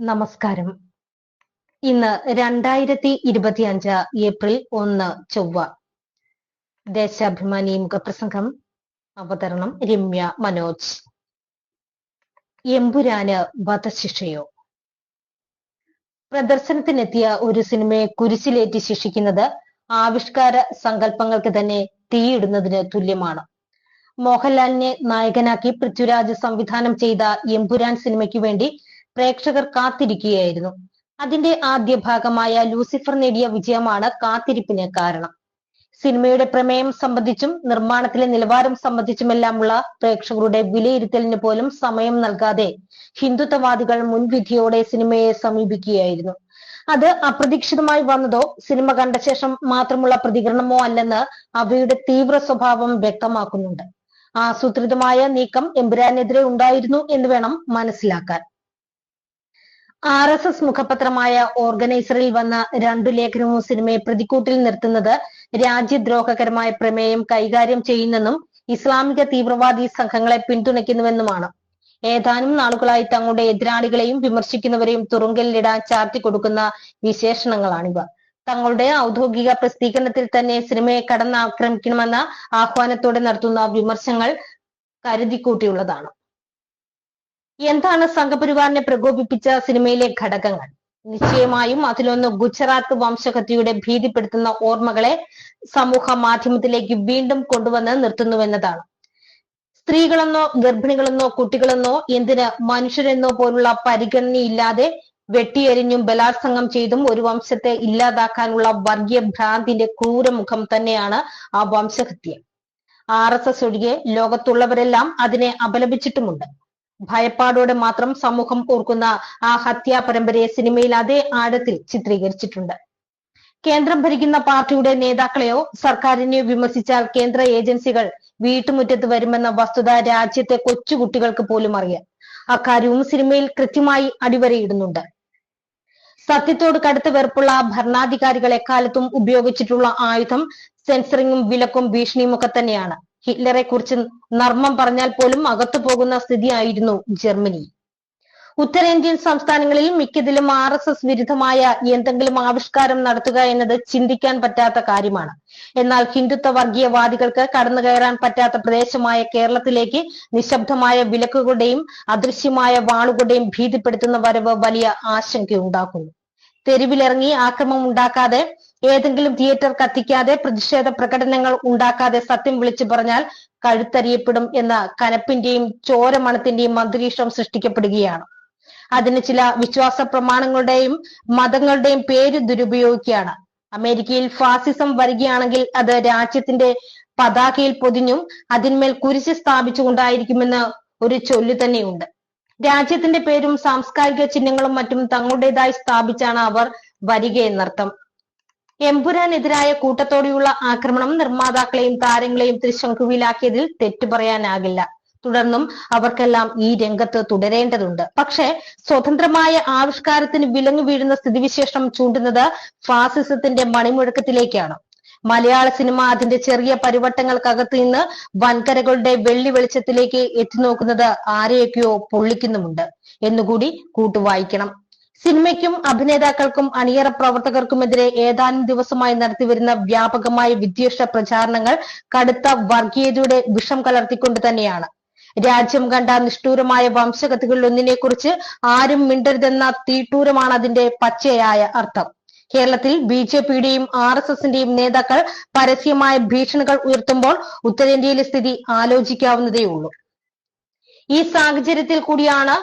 നമസ്കാരം. ഇന്ന് രണ്ടായിരത്തി ഇരുപത്തി അഞ്ച് ഏപ്രിൽ ഒന്ന് ചൊവ്വ. ദേശാഭിമാനി മുഖപ്രസംഗം. അവതരണം രമ്യ മനോജ്. എമ്പുരാന് വധശിക്ഷയോ? പ്രദർശനത്തിനെത്തിയ ഒരു സിനിമയെ കുരിശിലേറ്റി ശിക്ഷിക്കുന്നത് ആവിഷ്കാര സങ്കല്പങ്ങൾക്ക് തന്നെ തീയിടുന്നതിന് തുല്യമാണ്. മോഹൻലാലിനെ നായകനാക്കി പൃഥ്വിരാജ് സംവിധാനം ചെയ്ത എമ്പുരാൻ സിനിമയ്ക്ക് വേണ്ടി പ്രേക്ഷകർ കാത്തിരിക്കുകയായിരുന്നു. അതിന്റെ ആദ്യ ഭാഗമായ ലൂസിഫർ നേടിയ വിജയമാണ് കാത്തിരിപ്പിന് കാരണം. സിനിമയുടെ പ്രമേയം സംബന്ധിച്ചും നിർമ്മാണത്തിലെ നിലവാരം സംബന്ധിച്ചുമെല്ലാമുള്ള പ്രേക്ഷകരുടെ വിലയിരുത്തലിന് പോലും സമയം നൽകാതെ ഹിന്ദുത്വവാദികൾ മുൻവിധിയോടെ സിനിമയെ സമീപിക്കുകയായിരുന്നു. അത് അപ്രതീക്ഷിതമായി വന്നതോ സിനിമ കണ്ട ശേഷം മാത്രമുള്ള പ്രതികരണമോ അല്ലെന്ന് അവയുടെ തീവ്ര സ്വഭാവം വ്യക്തമാക്കുന്നുണ്ട്. ആസൂത്രിതമായ നീക്കം എമ്പുരാനെതിരെ ഉണ്ടായിരുന്നു എന്ന് വേണം മനസ്സിലാക്കാൻ. ആർ എസ് എസ് മുഖപത്രമായ ഓർഗനൈസറിൽ വന്ന രണ്ടു ലേഖനവും സിനിമയെ പ്രതിക്കൂട്ടിൽ നിർത്തുന്നത് രാജ്യദ്രോഹകരമായ പ്രമേയം കൈകാര്യം ചെയ്യുന്നെന്നും ഇസ്ലാമിക തീവ്രവാദി സംഘങ്ങളെ പിന്തുണയ്ക്കുന്നുവെന്നുമാണ്. ഏതാനും നാളുകളായി തങ്ങളുടെ എതിരാളികളെയും വിമർശിക്കുന്നവരെയും തുറുങ്കലിലിടാൻ ചാർത്തി കൊടുക്കുന്ന വിശേഷണങ്ങളാണിവ. തങ്ങളുടെ ഔദ്യോഗിക പ്രസിദ്ധീകരണത്തിൽ തന്നെ സിനിമയെ കടന്നാക്രമിക്കണമെന്ന ആഹ്വാനത്തോടെ നടത്തുന്ന വിമർശങ്ങൾ കരുതിക്കൂട്ടിയുള്ളതാണ്. എന്താണ് സംഘപരിവാറിനെ പ്രകോപിപ്പിച്ച സിനിമയിലെ ഘടകങ്ങൾ? നിശ്ചയമായും അതിലൊന്ന് ഗുജറാത്ത് വംശഹത്യയുടെ ഭീതിപ്പെടുത്തുന്ന ഓർമ്മകളെ സമൂഹ മാധ്യമത്തിലേക്ക് വീണ്ടും കൊണ്ടുവന്ന് നിർത്തുന്നുവെന്നതാണ്. സ്ത്രീകളെന്നോ ഗർഭിണികളെന്നോ കുട്ടികളെന്നോ എന്തിന് മനുഷ്യരെന്നോ പോലുള്ള പരിഗണനയില്ലാതെ വെട്ടിയെരിഞ്ഞും ബലാത്സംഗം ചെയ്തും ഒരു വംശത്തെ ഇല്ലാതാക്കാനുള്ള വർഗീയ ഭ്രാന്തിന്റെ ക്രൂരമുഖം തന്നെയാണ് ആ വംശഹത്യ. ആർ എസ് എസ് ഒഴികെ ലോകത്തുള്ളവരെല്ലാം അതിനെ അപലപിച്ചിട്ടുമുണ്ട്. ഭയപ്പാടോടെ മാത്രം സമൂഹം ഓർക്കുന്ന ആ ഹത്യാ പരമ്പരയെ സിനിമയിൽ അതേ ആഴത്തിൽ ചിത്രീകരിച്ചിട്ടുണ്ട്. കേന്ദ്രം ഭരിക്കുന്ന പാർട്ടിയുടെ നേതാക്കളെയോ സർക്കാരിനെയോ വിമർശിച്ചാൽ കേന്ദ്ര ഏജൻസികൾ വീട്ടുമുറ്റത്ത് വരുമെന്ന വസ്തുത രാജ്യത്തെ കൊച്ചുകുട്ടികൾക്ക് പോലും അറിയാം. അക്കാര്യവും സിനിമയിൽ കൃത്യമായി അടിവരയിടുന്നുണ്ട്. സത്യത്തോട് കടുത്ത വെറുപ്പുള്ള ഭരണാധികാരികൾ എക്കാലത്തും ഉപയോഗിച്ചിട്ടുള്ള ആയുധം സെൻസറിങ്ങും വിലക്കും ഭീഷണിയും ഒക്കെ തന്നെയാണ്. ഹിറ്റ്ലറെ കുറിച്ച് നർമ്മം പറഞ്ഞാൽ പോലും അകത്തു പോകുന്ന സ്ഥിതിയായിരുന്നു ജർമ്മനി. ഉത്തരേന്ത്യൻ സംസ്ഥാനങ്ങളിൽ മിക്കതിലും ആർ എസ് എസ് വിരുദ്ധമായ എന്തെങ്കിലും ആവിഷ്കാരം നടത്തുക എന്നത് ചിന്തിക്കാൻ പറ്റാത്ത കാര്യമാണ്. എന്നാൽ ഹിന്ദുത്വ വർഗീയവാദികൾക്ക് കടന്നു കയറാൻ പറ്റാത്ത പ്രദേശമായ കേരളത്തിലേക്ക് നിശബ്ദമായ വിലക്കുകളുടെയും അദൃശ്യമായ വാളുകളുടെയും ഭീതിപ്പെടുത്തുന്ന വരവ് വലിയ ആശങ്കയുണ്ടാക്കുന്നു. തെരുവിലിറങ്ങി ആക്രമം ഉണ്ടാക്കാതെ ഏതെങ്കിലും തിയേറ്റർ കത്തിക്കാതെ പ്രതിഷേധ പ്രകടനങ്ങൾ ഉണ്ടാക്കാതെ സത്യം വിളിച്ചു പറഞ്ഞാൽ കഴുത്തറിയപ്പെടും എന്ന കനപ്പിന്റെയും ചോരമണത്തിന്റെയും അന്തരീക്ഷം സൃഷ്ടിക്കപ്പെടുകയാണ്. അതിന് ചില വിശ്വാസ പ്രമാണങ്ങളുടെയും മതങ്ങളുടെയും പേര് ദുരുപയോഗിക്കുകയാണ്. അമേരിക്കയിൽ ഫാസിസം വരികയാണെങ്കിൽ അത് രാജ്യത്തിന്റെ പതാകയിൽ പൊതിഞ്ഞും അതിന്മേൽ കുരിശ് സ്ഥാപിച്ചുകൊണ്ടായിരിക്കുമെന്ന് ഒരു ചൊല്ലു തന്നെയുണ്ട്. രാജ്യത്തിന്റെ പേരും സാംസ്കാരിക ചിഹ്നങ്ങളും മറ്റും തങ്ങളുടേതായി സ്ഥാപിച്ചാണ് അവർ വരിക എന്നർത്ഥം എമ്പുരാനെതിരായ കൂട്ടത്തോടെയുള്ള ആക്രമണം നിർമ്മാതാക്കളെയും താരങ്ങളെയും തൃശങ്കുവിലാക്കിയതിൽ തെറ്റു പറയാനാകില്ല. തുടർന്നും അവർക്കെല്ലാം ഈ രംഗത്ത് തുടരേണ്ടതുണ്ട്. പക്ഷേ സ്വതന്ത്രമായ ആവിഷ്കാരത്തിന് വിലങ്ങു വീഴുന്ന സ്ഥിതിവിശേഷം ചൂണ്ടുന്നത് ഫാസിസത്തിന്റെ മണിമുഴക്കത്തിലേക്കാണ്. മലയാള സിനിമ അതിന്റെ ചെറിയ പരിവട്ടങ്ങൾക്കകത്ത് നിന്ന് വൻകരകളുടെ വെള്ളി വെളിച്ചത്തിലേക്ക് എത്തിനോക്കുന്നത് ആരെയൊക്കെയോ പൊള്ളിക്കുന്നുമുണ്ട്. എന്നുകൂടി കൂട്ടുവായിക്കണം സിനിമയ്ക്കും അഭിനേതാക്കൾക്കും അണിയറ പ്രവർത്തകർക്കുമെതിരെ ഏതാനും ദിവസമായി നടത്തിവരുന്ന വ്യാപകമായ വിദ്വേഷ പ്രചാരണങ്ങൾ കടുത്ത വർഗീയതയുടെ വിഷം കലർത്തിക്കൊണ്ട് തന്നെയാണ്. രാജ്യം കണ്ട നിഷ്ഠൂരമായ വംശഗതികളിൽ ഒന്നിനെക്കുറിച്ച് ആരും മിണ്ടരുതെന്ന തീട്ടൂരമാണ് അതിന്റെ പച്ചയായ അർത്ഥം. കേരളത്തിൽ ബി ജെ പിയുടെയും ആർ എസ് എസിന്റെയും നേതാക്കൾ പരസ്യമായ ഭീഷണികൾ ഉയർത്തുമ്പോൾ ഉത്തരേന്ത്യയിലെ സ്ഥിതി ആലോചിക്കാവുന്നതേയുള്ളൂ ഈ സാഹചര്യത്തിൽ കൂടിയാണ്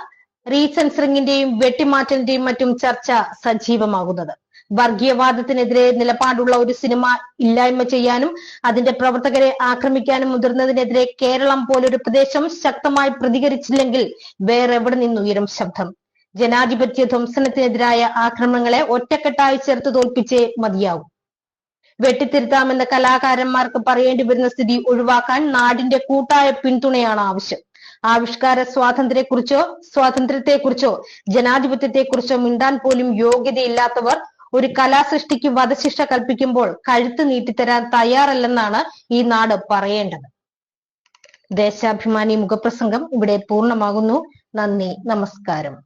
റീസെൻസറിങ്ങിന്റെയും വെട്ടിമാറ്റലിന്റെയും മറ്റും ചർച്ച സജീവമാകുന്നത്. വർഗീയവാദത്തിനെതിരെ നിലപാടുള്ള ഒരു സിനിമ ഇല്ലായ്മ ചെയ്യാനും അതിന്റെ പ്രവർത്തകരെ ആക്രമിക്കാനും മുതിർന്നതിനെതിരെ കേരളം പോലൊരു പ്രദേശം ശക്തമായി പ്രതികരിച്ചില്ലെങ്കിൽ വേറെവിടെ നിന്നുയരും ശബ്ദം? ജനാധിപത്യ ധ്വംസനത്തിനെതിരായ ആക്രമണങ്ങളെ ഒറ്റക്കെട്ടായി ചേർത്ത് തോൽപ്പിച്ചേ മതിയാവും. വെട്ടിത്തിരുത്താമെന്ന കലാകാരന്മാർക്ക് പറയേണ്ടി വരുന്ന സ്ഥിതി ഒഴിവാക്കാൻ നാടിന്റെ കൂട്ടായ പിന്തുണയാണ് ആവശ്യം. ആവിഷ്കാര സ്വാതന്ത്ര്യത്തെക്കുറിച്ചോ സ്വാതന്ത്ര്യത്തെക്കുറിച്ചോ ജനാധിപത്യത്തെക്കുറിച്ചോ മിണ്ടാൻ പോലും യോഗ്യതയില്ലാത്തവർ ഒരു കലാസൃഷ്ടിക്ക് വധശിക്ഷ കൽപ്പിക്കുമ്പോൾ കഴുത്ത് നീട്ടിത്തരാൻ തയ്യാറല്ലെന്നാണ് ഈ നാട് പറയേണ്ടത്. ദേശാഭിമാനി മുഖപ്രസംഗം ഇവിടെ പൂർണമാകുന്നു. നന്ദി നമസ്കാരം.